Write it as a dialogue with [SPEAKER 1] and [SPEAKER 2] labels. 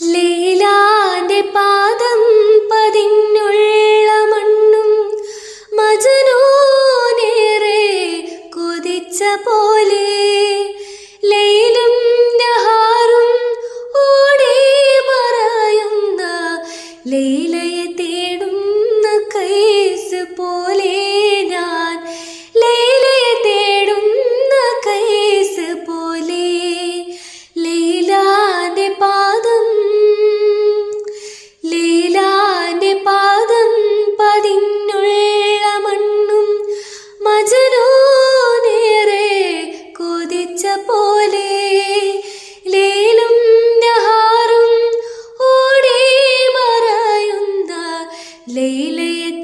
[SPEAKER 1] ലീലാന്റെ പാദം പതിന്നുള്ള മണ്ണും മജനോനേറെ കൊതിച്ച പോലെ. ലൈലും നഹാറും ഓടി മറയുന്ന തേടുന്ന കൈസ് പോലെ. 一类。